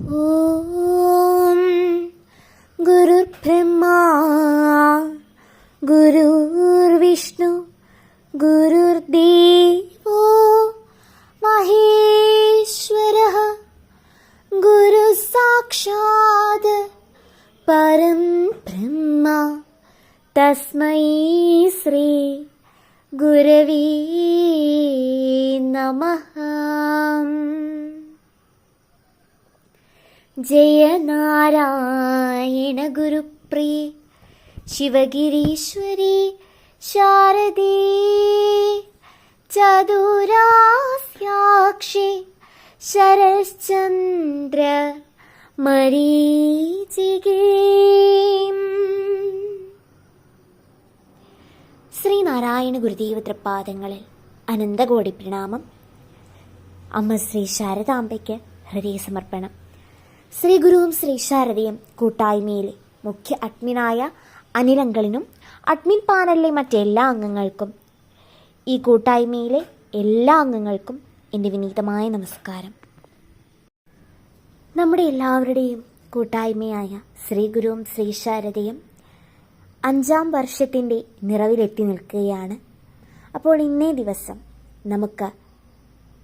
ഓം ഗുരു ഗുരുബ്രഹ്മാ ഗുരുർവിഷ്ണു ഗുരുർദേവോ മഹേശ്വര. ഗുരു സാക്ഷാത് പരം ബ്രഹ്മ. തസ്മൈ ശ്രീ ഗുരവീ നമഃ. ജയ നാരായണ ഗുരുപ്രിയ ശിവഗിരീശ്വരി ശാരദേ ചതുരാസ്യാക്ഷി ശരശ്ചന്ദ്ര ശ്രീനാരായണ ഗുരുദേവ തൃപ്പാദങ്ങളിൽ അനന്തകോടി പ്രണാമം. അമ്മ ശ്രീ ശാരദാംബയ്ക്ക് ഹൃദയ സമർപ്പണം ശ്രീ ഗുരുവും ശ്രീ ശാരദയും കൂട്ടായ്മയിലെ മുഖ്യ അഡ്മിനായ അനിലങ്കളിനും അഡ്മിൻ പാനലിലെ മറ്റെല്ലാ അംഗങ്ങൾക്കും ഈ കൂട്ടായ്മയിലെ എല്ലാ അംഗങ്ങൾക്കും എന്റെ വിനീതമായ നമസ്കാരം. നമ്മുടെ എല്ലാവരുടെയും കൂട്ടായ്മയായ ശ്രീ ഗുരുവും ശ്രീ ശാരദയും അഞ്ചാം വർഷത്തിന്റെ നിറവിലെത്തി നിൽക്കുകയാണ്. അപ്പോൾ ഇന്നേ ദിവസം നമുക്ക്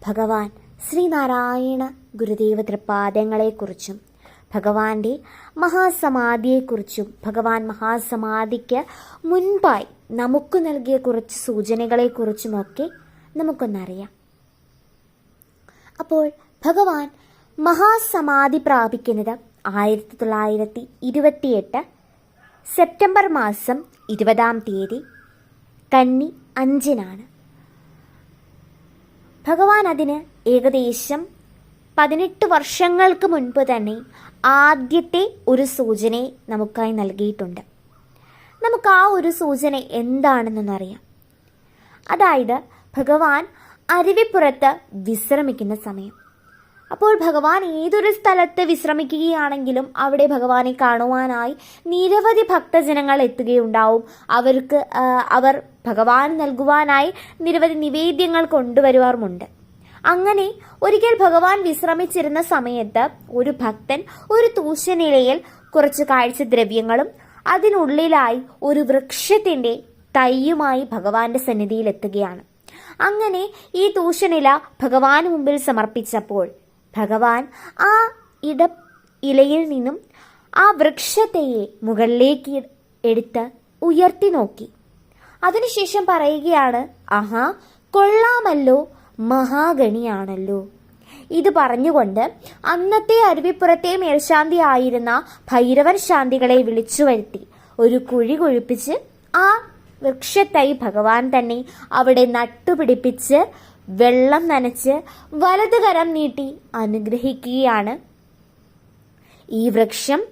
ഭഗവാൻ ശ്രീനാരായണ ഗുരുദേവ തൃപാദങ്ങളെക്കുറിച്ചും ഭഗവാന്റെ മഹാസമാധിയെക്കുറിച്ചും ഭഗവാൻ മഹാസമാധിക്ക് മുൻപായി നമുക്ക് നൽകിയ കുറച്ച് സൂചനകളെക്കുറിച്ചുമൊക്കെ നമുക്കൊന്നറിയാം. അപ്പോൾ ഭഗവാൻ മഹാസമാധി പ്രാപിക്കുന്നത് ആയിരത്തി തൊള്ളായിരത്തി ഇരുപത്തിയെട്ട് സെപ്റ്റംബർ മാസം ഇരുപതാം തീയതി കന്നി അഞ്ചിനാണ്. ഭഗവാൻ അതിന് ഏകദേശം പതിനെട്ട് വർഷങ്ങൾക്ക് മുൻപ് തന്നെ ആദ്യത്തെ ഒരു സൂചനയെ നമുക്കായി നൽകിയിട്ടുണ്ട്. നമുക്ക് ആ ഒരു സൂചന എന്താണെന്നൊന്നറിയാം. അതായത് ഭഗവാൻ അരുവിപ്പുറത്ത് വിശ്രമിക്കുന്ന സമയം. അപ്പോൾ ഭഗവാൻ ഏതൊരു സ്ഥലത്ത് വിശ്രമിക്കുകയാണെങ്കിലും അവിടെ ഭഗവാനെ കാണുവാനായി നിരവധി ഭക്തജനങ്ങൾ എത്തുകയുണ്ടാവും. അവർക്ക് അവർ ഭഗവാൻ നൽകുവാനായി നിരവധി നിവേദ്യങ്ങൾ കൊണ്ടുവരുവാറുമുണ്ട്. അങ്ങനെ ഒരിക്കൽ ഭഗവാൻ വിശ്രമിച്ചിരുന്ന സമയത്ത് ഒരു ഭക്തൻ ഒരു തൂശനിലയിൽ കുറച്ച് കാഴ്ചദ്രവ്യങ്ങളും അതിനുള്ളിലായി ഒരു വൃക്ഷത്തിന്റെ തൈയുമായി ഭഗവാന്റെ സന്നിധിയിൽ എത്തുകയാണ് അങ്ങനെ ഈ തൂശനില ഭഗവാന് മുമ്പിൽ സമർപ്പിച്ചപ്പോൾ ഭഗവാൻ ആ ഇട ഇലയിൽ നിന്നും ആ വൃക്ഷത്തെയെ മുകളിലേക്ക് എടുത്ത് ഉയർത്തി നോക്കി. അതിനുശേഷം പറയുകയാണ് ആഹാ കൊള്ളാമല്ലോ മഹാഗണിയാണല്ലോ. ഇത് പറഞ്ഞുകൊണ്ട് അന്നത്തെ അരുവിപ്പുറത്തെ മേൽശാന്തി ആയിരുന്ന ഭൈരവൻ ശാന്തികളെ വിളിച്ചു വരുത്തി. ഒരു കുഴി കുഴിപ്പിച്ച് ആ വൃക്ഷത്തൈ ഭഗവാൻ തന്നെ അവിടെ നട്ടുപിടിപ്പിച്ച് വെള്ളം നനച്ച് വലതുകരം നീട്ടി അനുഗ്രഹിക്കുകയാണ്. ഈ വൃക്ഷം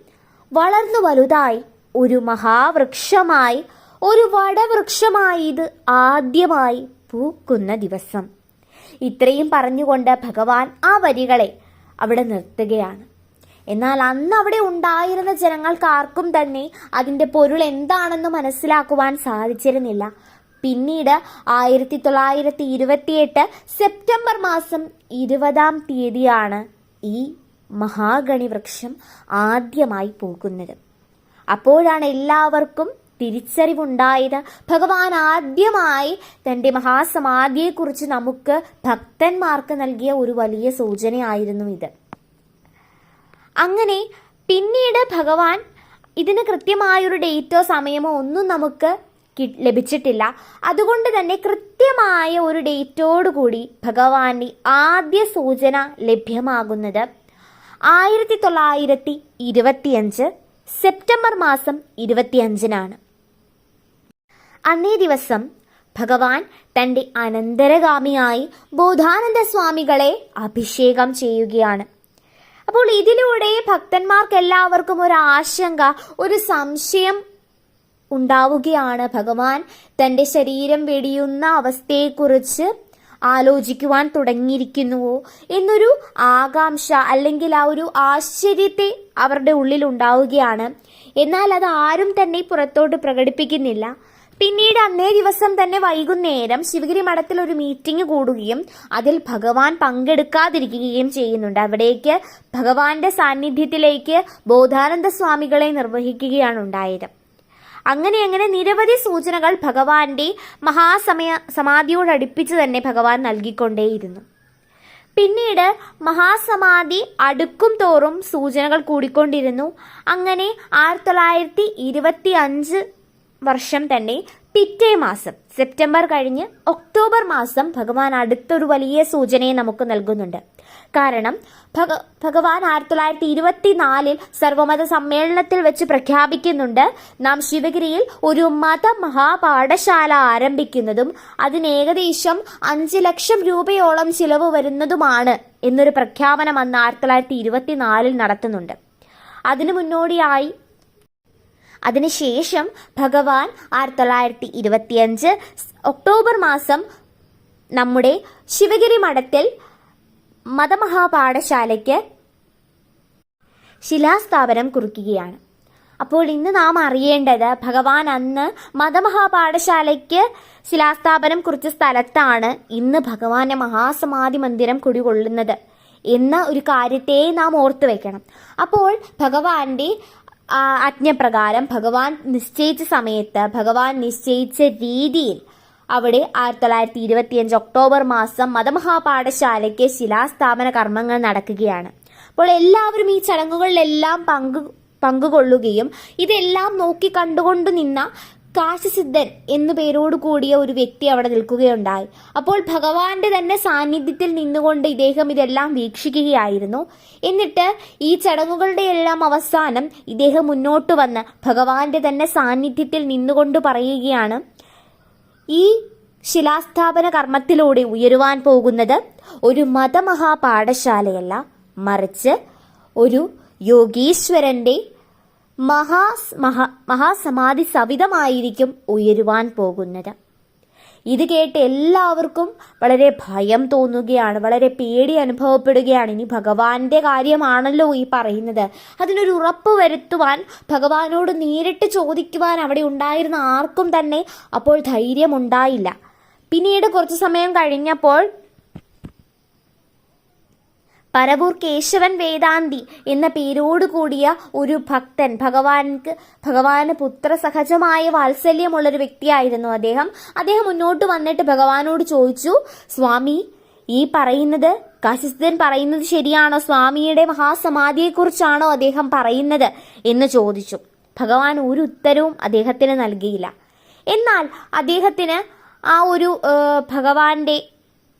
വളർന്നു വലുതായി ഒരു മഹാവൃക്ഷമായി ഒരു വടവൃക്ഷമായി ഇത് ആദ്യമായി പൂക്കുന്ന ദിവസം. ഇത്രയും പറഞ്ഞുകൊണ്ട് ഭഗവാൻ ആ വരികളെ അവിടെ നിർത്തുകയാണ്. എന്നാൽ അന്ന് അവിടെ ഉണ്ടായിരുന്ന ജനങ്ങൾക്ക് ആർക്കും തന്നെ അതിന്റെ പൊരുൾ എന്താണെന്ന് മനസ്സിലാക്കുവാൻ സാധിച്ചിരുന്നില്ല. പിന്നീട് ആയിരത്തി തൊള്ളായിരത്തി ഇരുപത്തിയെട്ട് സെപ്റ്റംബർ മാസം ഇരുപതാം തീയതിയാണ് ഈ മഹാഗണി വൃക്ഷം ആദ്യമായി പോകുന്നത് അപ്പോഴാണ് എല്ലാവർക്കും തിരിച്ചറിവുണ്ടായത്. ഭഗവാൻ ആദ്യമായി തന്റെ മഹാസമാധിയെക്കുറിച്ച് നമുക്ക് ഭക്തന്മാർക്ക് നൽകിയ ഒരു വലിയ സൂചനയായിരുന്നു ഇത്. അങ്ങനെ പിന്നീട് ഭഗവാൻ ഇതിന് കൃത്യമായൊരു ഡേറ്റോ സമയമോ ഒന്നും നമുക്ക് ലഭിച്ചിട്ടില്ല. അതുകൊണ്ട് തന്നെ കൃത്യമായ ഒരു ഡേറ്റോടു കൂടി ഭഗവാന്റെ ആദ്യ സൂചന ലഭ്യമാകുന്നത് ആയിരത്തി തൊള്ളായിരത്തി ഇരുപത്തിയഞ്ച് സെപ്റ്റംബർ മാസം ഇരുപത്തിയഞ്ചിനാണ്. അന്നേ ദിവസം ഭഗവാൻ തന്റെ അനന്തരഗാമിയായി ബോധാനന്ദ സ്വാമികളെ അഭിഷേകം ചെയ്യുകയാണ്. അപ്പോൾ ഇതിലൂടെ ഭക്തന്മാർക്ക് എല്ലാവർക്കും ഒരു ആശങ്ക ഒരു സംശയം ഉണ്ടാവുകയാണ്. ഭഗവാൻ തന്റെ ശരീരം വെടിയുന്ന അവസ്ഥയെക്കുറിച്ച് ആലോചിക്കുവാൻ തുടങ്ങിയിരിക്കുന്നുവോ എന്നൊരു ആകാംക്ഷ അല്ലെങ്കിൽ ആ ഒരു ആശ്ചര്യത്തെ അവരുടെ ഉള്ളിൽ ഉണ്ടാവുകയാണ് എന്നാൽ അത് ആരും തന്നെ പുറത്തോട്ട് പ്രകടിപ്പിക്കുന്നില്ല. പിന്നീട് അന്നേ ദിവസം തന്നെ വൈകുന്നേരം ശിവഗിരി മഠത്തിൽ ഒരു മീറ്റിംഗ് കൂടുകയും അതിൽ ഭഗവാൻ പങ്കെടുക്കാതിരിക്കുകയും ചെയ്യുന്നുണ്ട്. അവിടേക്ക് ഭഗവാന്റെ സാന്നിധ്യത്തിലേക്ക് ബോധാനന്ദ സ്വാമികളെ നിർവഹിക്കുകയാണ് ഉണ്ടായത്. അങ്ങനെ അങ്ങനെ നിരവധി സൂചനകൾ ഭഗവാന്റെ മഹാസമയ സമാധിയോടടുപ്പിച്ച് തന്നെ ഭഗവാൻ നൽകിക്കൊണ്ടേയിരുന്നു. പിന്നീട് മഹാസമാധി അടുക്കും തോറും സൂചനകൾ കൂടിക്കൊണ്ടിരുന്നു. അങ്ങനെ ആയിരത്തി തൊള്ളായിരത്തി ഇരുപത്തി അഞ്ച് വർഷം തന്നെ പിറ്റേ മാസം സെപ്റ്റംബർ കഴിഞ്ഞ് ഒക്ടോബർ മാസം ഭഗവാൻ അടുത്തൊരു വലിയ സൂചനയെ നമുക്ക് നൽകുന്നുണ്ട്. കാരണം ഭഗ ഭഗവാൻ ആയിരത്തി തൊള്ളായിരത്തി ഇരുപത്തി നാലിൽ സർവമത സമ്മേളനത്തിൽ വെച്ച് പ്രഖ്യാപിക്കുന്നുണ്ട് നാം ശിവഗിരിയിൽ ഒരു മത മഹാപാഠശാല ആരംഭിക്കുന്നതും അതിന് ഏകദേശം അഞ്ച് ലക്ഷം രൂപയോളം ചിലവ് വരുന്നതുമാണ് എന്നൊരു പ്രഖ്യാപനം അന്ന് ആയിരത്തി തൊള്ളായിരത്തി ഇരുപത്തി നാലിൽ നടത്തുന്നുണ്ട്. അതിനു മുന്നോടിയായി അതിനുശേഷം ഭഗവാൻ ആയിരത്തി തൊള്ളായിരത്തി ഇരുപത്തിയഞ്ച് ഒക്ടോബർ മാസം നമ്മുടെ ശിവഗിരി മഠത്തിൽ മതമഹാപാഠശാലയ്ക്ക് ശിലാസ്ഥാപനം കുറിക്കുകയാണ്. അപ്പോൾ ഇന്ന് നാം അറിയേണ്ടത് ഭഗവാൻ അന്ന് മതമഹാപാഠശാലയ്ക്ക് ശിലാസ്ഥാപനം കുറിച്ച സ്ഥലത്താണ് ഇന്ന് ഭഗവാന്റെ മഹാസമാധി മന്ദിരം കുടികൊള്ളുന്നത് എന്ന ഒരു കാര്യത്തെ നാം ഓർത്തു വെക്കണം. അപ്പോൾ ഭഗവാന്റെ ആജ്ഞപ്രകാരം ഭഗവാൻ നിശ്ചയിച്ച സമയത്ത് ഭഗവാൻ നിശ്ചയിച്ച രീതിയിൽ അവിടെ ആയിരത്തി തൊള്ളായിരത്തി ഇരുപത്തിയഞ്ച് ഒക്ടോബർ മാസം മതമഹാപാഠശാലയ്ക്ക് ശിലാസ്ഥാപന കർമ്മങ്ങൾ നടക്കുകയാണ്. അപ്പോൾ എല്ലാവരും ഈ ചടങ്ങുകളിലെല്ലാം പങ്കു പങ്കുകൊള്ളുകയും ഇതെല്ലാം നോക്കി കണ്ടുകൊണ്ട് നിന്ന കാശസിദ്ധൻ എന്നു പേരോട് കൂടിയ ഒരു വ്യക്തി അവിടെ നിൽക്കുകയുണ്ടായി. അപ്പോൾ ഭഗവാന്റെ തന്നെ സാന്നിധ്യത്തിൽ നിന്നുകൊണ്ട് ഇദ്ദേഹം ഇതെല്ലാം വീക്ഷിക്കുകയായിരുന്നു. എന്നിട്ട് ഈ ചടങ്ങുകളുടെ എല്ലാം അവസാനം ഇദ്ദേഹം മുന്നോട്ട് വന്ന് ഭഗവാന്റെ തന്നെ സാന്നിധ്യത്തിൽ നിന്നുകൊണ്ട് പറയുകയാണ് ഈ ശിലാസ്ഥാപന കർമ്മത്തിലൂടെ ഉയരുവാൻ പോകുന്നത് ഒരു മതമഹാപാഠശാലയല്ല. മറിച്ച് ഒരു യോഗീശ്വരന്റെ മഹാ മഹാ മഹാസമാധി സവിധമായിരിക്കും ഉയരുവാൻ പോകുന്നത്. ഇത് കേട്ട് എല്ലാവർക്കും വളരെ ഭയം തോന്നുകയാണ് വളരെ പേടി അനുഭവപ്പെടുകയാണ്. ഇനി ഭഗവാന്റെ കാര്യമാണല്ലോ ഈ പറയുന്നത്. അതിനൊരു ഉറപ്പ് വരുത്തുവാൻ ഭഗവാനോട് നേരിട്ട് ചോദിക്കുവാൻ അവിടെ ഉണ്ടായിരുന്ന ആർക്കും തന്നെ അപ്പോൾ ധൈര്യമുണ്ടായില്ല. പിന്നീട് കുറച്ച് സമയം കഴിഞ്ഞപ്പോൾ പരവൂർ കേശവൻ വേദാന്തി എന്ന പേരോട് കൂടിയ ഒരു ഭക്തൻ. ഭഗവാൻക്ക് ഭഗവാന് പുത്രസഹജമായ വാത്സല്യമുള്ളൊരു വ്യക്തിയായിരുന്നു അദ്ദേഹം. അദ്ദേഹം മുന്നോട്ട് വന്നിട്ട് ഭഗവാനോട് ചോദിച്ചു സ്വാമി ഈ പറയുന്നത് കാശിസ്ഥൻ പറയുന്നത് ശരിയാണോ? സ്വാമിയുടെ മഹാസമാധിയെക്കുറിച്ചാണോ അദ്ദേഹം പറയുന്നത്? എന്ന് ചോദിച്ചു. ഭഗവാൻ ഒരു ഉത്തരവും അദ്ദേഹത്തിന് നൽകിയില്ല. എന്നാൽ അദ്ദേഹത്തിന് ആ ഒരു ഭഗവാന്റെ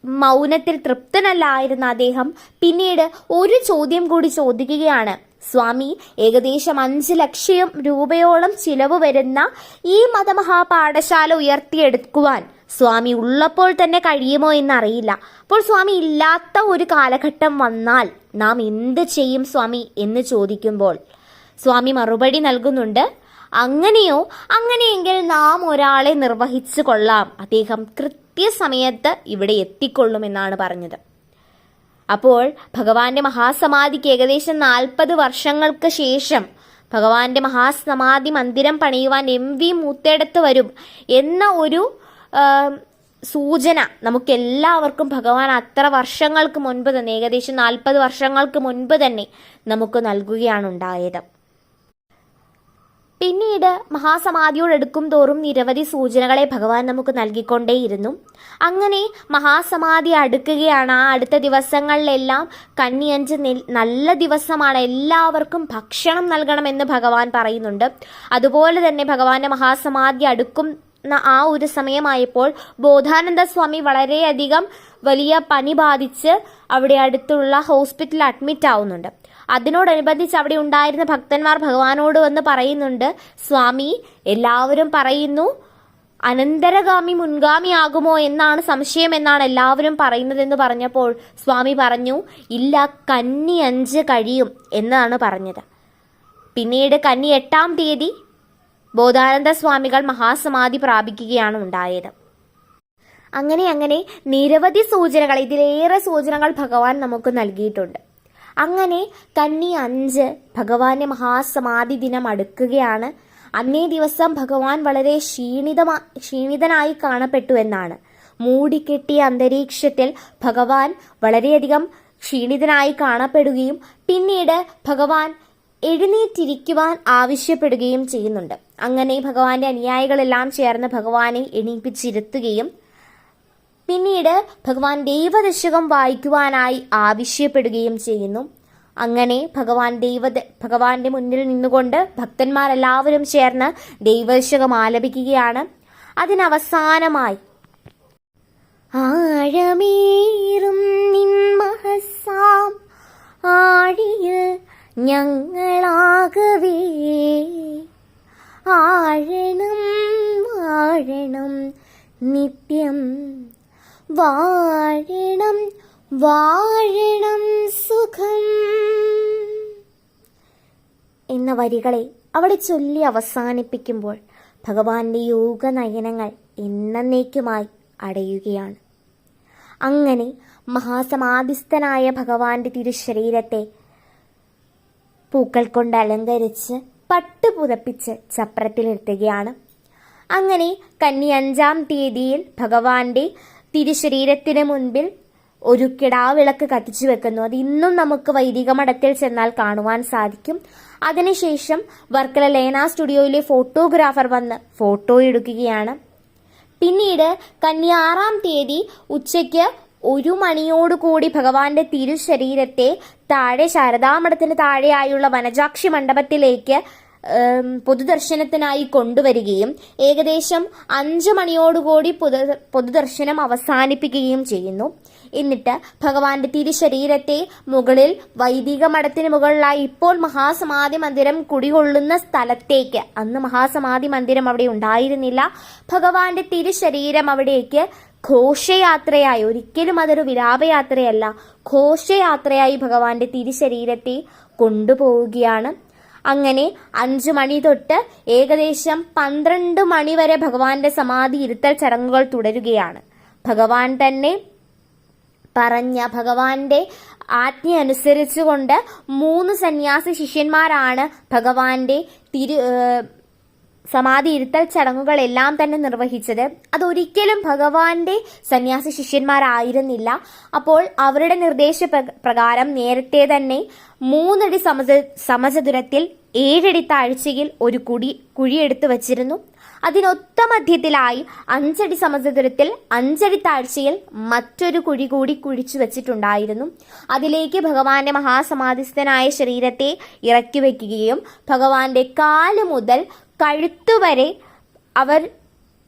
മൗനത്തിൽ തൃപ്തനല്ലായിരുന്ന അദ്ദേഹം പിന്നീട് ഒരു ചോദ്യം കൂടി ചോദിക്കുകയാണ്. സ്വാമി ഏകദേശം അഞ്ച് ലക്ഷം രൂപയോളം ചിലവ് വരുന്ന ഈ മതമഹാപാഠശാല ഉയർത്തിയെടുക്കുവാൻ സ്വാമി ഉള്ളപ്പോൾ തന്നെ കഴിയുമോ എന്നറിയില്ല. അപ്പോൾ സ്വാമി ഇല്ലാത്ത ഒരു കാലഘട്ടം വന്നാൽ നാം എന്ത് ചെയ്യും സ്വാമി? എന്ന് ചോദിക്കുമ്പോൾ സ്വാമി മറുപടി നൽകുന്നുണ്ട്. അങ്ങനെയോ? അങ്ങനെയെങ്കിൽ നാം ഒരാളെ നിർവഹിച്ചു കൊള്ളാം. അദ്ദേഹം കൃത്യസമയത്ത് ഇവിടെ എത്തിക്കൊള്ളുമെന്നാണ് പറഞ്ഞത്. അപ്പോൾ ഭഗവാന്റെ മഹാസമാധിക്ക് ഏകദേശം നാൽപ്പത് വർഷങ്ങൾക്ക് ശേഷം ഭഗവാന്റെ മഹാസമാധി മന്ദിരം പണിയുവാൻ എം വി മൂത്തേടത്ത് വരും എന്ന ഒരു സൂചന നമുക്കെല്ലാവർക്കും ഭഗവാൻ അത്ര വർഷങ്ങൾക്ക് മുൻപ് തന്നെ ഏകദേശം നാൽപ്പത് വർഷങ്ങൾക്ക് മുൻപ് തന്നെ നമുക്ക് നൽകുകയാണ് ഉണ്ടായത് പിന്നീട് മഹാസമാധിയോടെടുക്കും തോറും നിരവധി സൂചനകളെ ഭഗവാൻ നമുക്ക് നൽകിക്കൊണ്ടേയിരുന്നു. അങ്ങനെ മഹാസമാധി അടുക്കുകയാണ്. ആ അടുത്ത ദിവസങ്ങളിലെല്ലാം കന്നിയഞ്ച് നെൽ നല്ല ദിവസമാണ്. എല്ലാവർക്കും ഭക്ഷണം നൽകണമെന്ന് ഭഗവാൻ പറയുന്നുണ്ട്. അതുപോലെ തന്നെ ഭഗവാന്റെ മഹാസമാധി അടുക്കും ആ ഒരു സമയമായപ്പോൾ ബോധാനന്ദ സ്വാമി വളരെയധികം വലിയ പനി ബാധിച്ച് അവിടെ അടുത്തുള്ള ഹോസ്പിറ്റലിൽ അഡ്മിറ്റ് ആവുന്നുണ്ട് അതിനോടനുബന്ധിച്ച് അവിടെ ഉണ്ടായിരുന്ന ഭക്തന്മാർ ഭഗവാനോട് വന്ന് പറയുന്നുണ്ട് സ്വാമി എല്ലാവരും പറയുന്നു അനന്തരഗാമി മുൻഗാമിയാകുമോ എന്നാണ് സംശയം എന്നാണ് എല്ലാവരും പറയുന്നതെന്ന് പറഞ്ഞപ്പോൾ സ്വാമി പറഞ്ഞു ഇല്ല കന്നി അഞ്ച് കഴിയും എന്നാണ് പറഞ്ഞത്. പിന്നീട് കന്നി എട്ടാം തീയതി ബോധാനന്ദ സ്വാമികൾ മഹാസമാധി പ്രാപിക്കുകയാണ് ഉണ്ടായത്. അങ്ങനെ അങ്ങനെ നിരവധി സൂചനകൾ ഇതിലേറെ സൂചനകൾ ഭഗവാൻ നമുക്ക് നൽകിയിട്ടുണ്ട്. അങ്ങനെ കന്നി അഞ്ച് ഭഗവാന്റെ മഹാസമാധി ദിനം അടുക്കുകയാണ്. അന്നേ ദിവസം ഭഗവാൻ വളരെ ക്ഷീണിതമാ ക്ഷീണിതനായി കാണപ്പെട്ടു എന്നാണ്. മൂടിക്കെട്ടിയ അന്തരീക്ഷത്തിൽ ഭഗവാൻ വളരെയധികം ക്ഷീണിതനായി കാണപ്പെടുകയും പിന്നീട് ഭഗവാൻ എഴുന്നേറ്റിരിക്കുവാൻ ആവശ്യപ്പെടുകയും ചെയ്യുന്നുണ്ട്. അങ്ങനെ ഭഗവാന്റെ അനുയായികളെല്ലാം ചേർന്ന് ഭഗവാനെ എണീപ്പിച്ചിരുത്തുകയും പിന്നീട് ഭഗവാൻ ദൈവദശകം വായിക്കുവാനായി ആവശ്യപ്പെടുകയും ചെയ്യുന്നു. അങ്ങനെ ഭഗവാൻ ദൈവ ഭഗവാന്റെ മുന്നിൽ നിന്നുകൊണ്ട് ഭക്തന്മാരെല്ലാവരും ചേർന്ന് ദൈവദശകം ആലപിക്കുകയാണ്. അതിനവസാനമായി ആഴമേറും നിൻമഹസാം ആഴിയിൽ ഞങ്ങളാകവേ. ആഴണം ആഴണം നിത്യം വാഴണം വാഴണം സുഖം. എന്ന വരികളെ അവിടെ ചൊല്ലി അവസാനിപ്പിക്കുമ്പോൾ ഭഗവാന്റെ യോഗ നയനങ്ങൾ എന്നേക്കുമായി അടയുകയാണ്. അങ്ങനെ മഹാസമാധിസ്ഥനായ ഭഗവാന്റെ തിരുശരീരത്തെ പൂക്കൾ കൊണ്ട് അലങ്കരിച്ച് പട്ട് പുതപ്പിച്ച് ചപ്രത്തിലിരുത്തുകയാണ് അങ്ങനെ കന്നി അഞ്ചാം തീയതിയിൽ ഭഗവാന്റെ തിരുശരീരത്തിന് മുൻപിൽ ഒരു കിടാവിളക്ക് കത്തിച്ചു വെക്കുന്നു. അത് ഇന്നും നമുക്ക് വൈദിക മഠത്തിൽ ചെന്നാൽ കാണുവാൻ സാധിക്കും. അതിനുശേഷം വർക്കല ലേന സ്റ്റുഡിയോയിലെ ഫോട്ടോഗ്രാഫർ വന്ന് ഫോട്ടോ എടുക്കുകയാണ്. പിന്നീട് കന്നി ആറാം തീയതി ഉച്ചയ്ക്ക് ഒരു മണിയോടുകൂടി ഭഗവാന്റെ തിരുശരീരത്തെ താഴെ ശാരദാമഠത്തിന് താഴെയായുള്ള വനജാക്ഷി മണ്ഡപത്തിലേക്ക് പൊതുദർശനത്തിനായി കൊണ്ടുവരികയും ഏകദേശം അഞ്ച് മണിയോടുകൂടി പൊതു പൊതുദർശനം അവസാനിപ്പിക്കുകയും ചെയ്യുന്നു. എന്നിട്ട് ഭഗവാന്റെ തിരുശരീരത്തെ മുകളിൽ വൈദിക മഠത്തിന് മുകളിലായി ഇപ്പോൾ മഹാസമാധി മന്ദിരം കുടികൊള്ളുന്ന സ്ഥലത്തേക്ക്. അന്ന് മഹാസമാധി മന്ദിരം അവിടെ ഉണ്ടായിരുന്നില്ല. ഭഗവാന്റെ തിരുശരീരം അവിടേക്ക് ഘോഷയാത്രയായി ഒരിക്കലും അതൊരു വിലാപയാത്രയല്ല ഘോഷയാത്രയായി ഭഗവാന്റെ തിരുശരീരത്തെ കൊണ്ടുപോവുകയാണ്. അങ്ങനെ അഞ്ചു മണി തൊട്ട് ഏകദേശം പന്ത്രണ്ട് മണി വരെ ഭഗവാന്റെ സമാധി ഇരുത്തൽ ചടങ്ങുകൾ തുടരുകയാണ്. ഭഗവാൻ തന്നെ പറഞ്ഞ ഭഗവാന്റെ ആജ്ഞ അനുസരിച്ചുകൊണ്ട് മൂന്ന് സന്യാസി ശിഷ്യന്മാരാണ് ഭഗവാന്റെ തിരു സമാധി ഇരുത്തൽ ചടങ്ങുകളെല്ലാം തന്നെ നിർവഹിച്ചത് അതൊരിക്കലും ഭഗവാന്റെ സന്യാസി ശിഷ്യന്മാരായിരുന്നില്ല. അപ്പോൾ അവരുടെ നിർദ്ദേശ പ്ര- പ്രകാരം നേരത്തെ തന്നെ മൂന്നടി സമച സമചതുരത്തിൽ ഏഴടി താഴ്ചയിൽ ഒരു കുടി കുഴിയെടുത്ത് വച്ചിരുന്നു. അതിനൊത്ത മധ്യത്തിലായി അഞ്ചടി സമചതുരത്തിൽ അഞ്ചടി താഴ്ചയിൽ മറ്റൊരു കുഴി കൂടി കുഴിച്ചു വച്ചിട്ടുണ്ടായിരുന്നു. അതിലേക്ക് ഭഗവാന്റെ മഹാസമാധിസ്ഥനായ ശരീരത്തെ ഇറക്കി വയ്ക്കുകയും ഭഗവാന്റെ കാൽ മുതൽ കഴുത്തുവരെ അവർ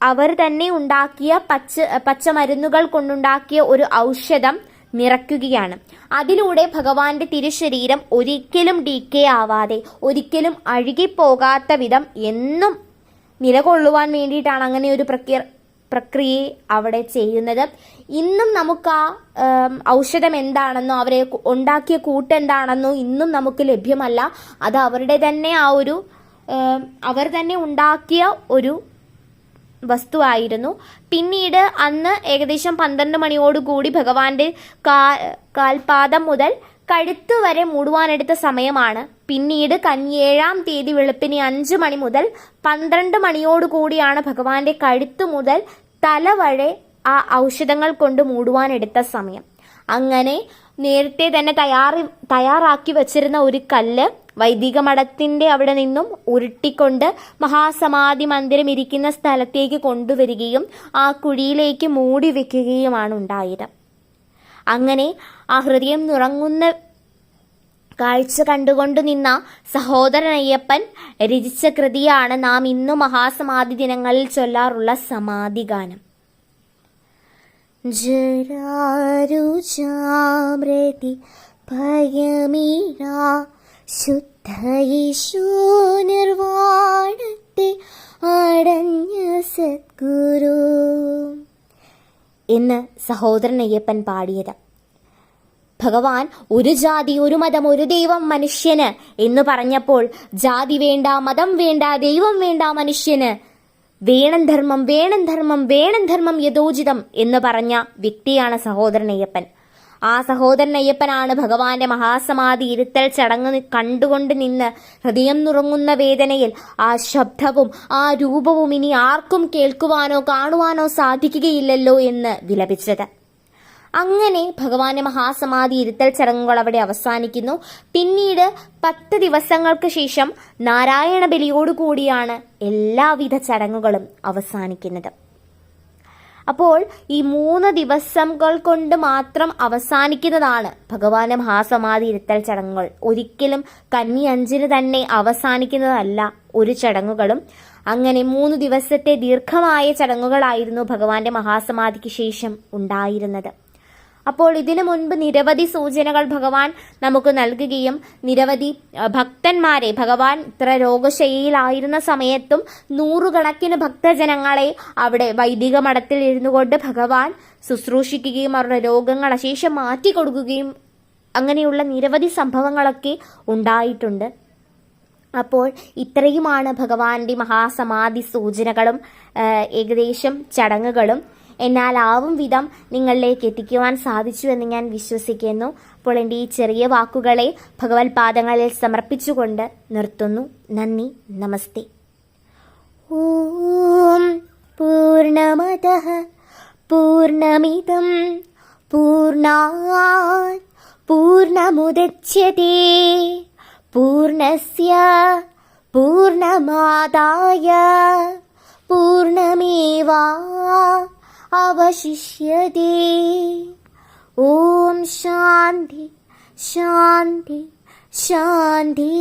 അവർ തന്നെ ഉണ്ടാക്കിയ പച്ച പച്ചമരുന്നുകൾ കൊണ്ടുണ്ടാക്കിയ ഒരു ഔഷധം നിറയ്ക്കുകയാണ്. അതിലൂടെ ഭഗവാന്റെ തിരുശരീരം ഒരിക്കലും ഡീക്കേ ആവാതെ ഒരിക്കലും അഴുകിപ്പോകാത്ത വിധം എന്നും നിലകൊള്ളുവാൻ വേണ്ടിയിട്ടാണ് അങ്ങനെ ഒരു പ്രക്രിയ പ്രക്രിയയെ അവിടെ ചെയ്യുന്നത്. ഇന്നും നമുക്ക് ആ ഔഷധം എന്താണെന്നോ അവരെ ഉണ്ടാക്കിയ കൂട്ടെന്താണെന്നോ ഇന്നും നമുക്ക് ലഭ്യമല്ല. അത് അവരുടെ തന്നെ ആ ഒരു അവർ തന്നെ ഉണ്ടാക്കിയ ഒരു വസ്തുവായിരുന്നു. പിന്നീട് അന്ന് ഏകദേശം പന്ത്രണ്ട് മണിയോടുകൂടി ഭഗവാന്റെ കാ കാൽപാദം മുതൽ കഴുത്ത് വരെ മൂടുവാനെടുത്ത സമയമാണ്. പിന്നീട് കഞ്ഞേഴാം തീയതി വെളുപ്പിന് അഞ്ച് മണി മുതൽ പന്ത്രണ്ട് മണിയോടുകൂടിയാണ് ഭഗവാന്റെ കഴുത്ത് മുതൽ തല വരെ ആ ഔഷധങ്ങൾ കൊണ്ട് മൂടുവാനെടുത്ത സമയം. അങ്ങനെ നേരത്തെ തന്നെ തയ്യാറി തയ്യാറാക്കി വച്ചിരുന്ന ഒരു കല്ല് വൈദിക മഠത്തിന്റെ അവിടെ നിന്നും ഉരുട്ടിക്കൊണ്ട് മഹാസമാധി മന്ദിരം ഇരിക്കുന്ന സ്ഥലത്തേക്ക് കൊണ്ടുവരികയും ആ കുഴിയിലേക്ക് മൂടി വെക്കുകയുമാണ് ഉണ്ടായത്. അങ്ങനെ ആ ഹൃദയം നുറങ്ങുന്ന കാഴ്ച കണ്ടുകൊണ്ട് നിന്ന സഹോദരൻ അയ്യപ്പൻ രചിച്ച കൃതിയാണ് നാം ഇന്നു മഹാസമാധി ദിനങ്ങളിൽ ചൊല്ലാറുള്ള സമാധി ഗാനം ജരാരുചാമ്രതി ഭയമീഴ ഈശോ നിർവാണത്തെ അടഞ്ഞ സദ്ഗുരു. എന്ന് സഹോദരൻ അയ്യപ്പൻ പാടിയത് ഭഗവാൻ ഒരു ജാതി ഒരു മതം ഒരു ദൈവം മനുഷ്യന് എന്ന് പറഞ്ഞപ്പോൾ ജാതി വേണ്ട മതം വേണ്ട ദൈവം വേണ്ട മനുഷ്യന്. വേണം ധർമ്മം വേണം ധർമ്മം വേണം ധർമ്മം യഥോചിതം എന്ന് പറഞ്ഞ വ്യക്തിയാണ് സഹോദരൻ അയ്യപ്പൻ ആ സഹോദരൻ അയ്യപ്പനാണ് ഭഗവാന്റെ മഹാസമാധി ഇരുത്തൽ ചടങ്ങ് കണ്ടുകൊണ്ട് നിന്ന് ഹൃദയം നുറങ്ങുന്ന വേദനയിൽ ആ ശബ്ദവും ആ രൂപവും ഇനി ആർക്കും കേൾക്കുവാനോ കാണുവാനോ സാധിക്കുകയില്ലല്ലോ എന്ന് വിലപിച്ചത്. അങ്ങനെ ഭഗവാന്റെ മഹാസമാധി ഇരുത്തൽ ചടങ്ങുകൾ അവിടെ അവസാനിക്കുന്നു. പിന്നീട് പത്ത് ദിവസങ്ങൾക്ക് ശേഷം നാരായണ ബലിയോടുകൂടിയാണ് എല്ലാവിധ ചടങ്ങുകളും അവസാനിക്കുന്നത്. അപ്പോൾ ഈ മൂന്ന് ദിവസങ്ങൾ കൊണ്ട് മാത്രം അവസാനിക്കുന്നതാണ്. ഭഗവാന് മഹാസമാധി ഇരുത്തൽ ചടങ്ങുകൾ. ഒരിക്കലും കന്നി അഞ്ചിന് തന്നെ അവസാനിക്കുന്നതല്ല ഒരു ചടങ്ങുകളും. അങ്ങനെ മൂന്ന് ദിവസത്തെ ദീർഘമായ ചടങ്ങുകളായിരുന്നു ഭഗവാന്റെ മഹാസമാധിക്ക് ശേഷം ഉണ്ടായിരുന്നത്. അപ്പോൾ ഇതിനു മുൻപ് നിരവധി സൂചനകൾ ഭഗവാൻ നമുക്ക് നൽകുകയും നിരവധി ഭക്തന്മാരെ ഭഗവാൻ ഇത്ര രോഗശൈലിയിലായിരുന്ന സമയത്തും നൂറുകണക്കിന് ഭക്തജനങ്ങളെ അവിടെ വൈദിക മഠത്തിൽ ഇരുന്നു കൊണ്ട് ഭഗവാൻ ശുശ്രൂഷിക്കുകയും അവരുടെ രോഗങ്ങൾ അശേഷം മാറ്റി കൊടുക്കുകയും അങ്ങനെയുള്ള നിരവധി സംഭവങ്ങളൊക്കെ ഉണ്ടായിട്ടുണ്ട്. അപ്പോൾ ഇത്രയുമാണ് ഭഗവാന്റെ മഹാസമാധി സൂചനകളും ഏകദേശം ചടങ്ങുകളും. എന്നാൽ ആവും വിധം നിങ്ങളിലേക്ക് എത്തിക്കുവാൻ സാധിച്ചു എന്ന് ഞാൻ വിശ്വസിക്കുന്നു. അപ്പോൾ എന്റെ ഈ ചെറിയ വാക്കുകളെ ഭഗവത് പാദങ്ങളിൽ സമർപ്പിച്ചുകൊണ്ട് നിർത്തുന്നു. നന്ദി നമസ്തേ. ഓം പൂർണമത പൂർണമിതം പൂർണ പൂർണമുദച്യത്തെ പൂർണസ്യ പൂർണമാതായ പൂർണമേവാ അവശിഷ്യത്തെ ഓം ശാന്തി ശാന്തി ശാന്തി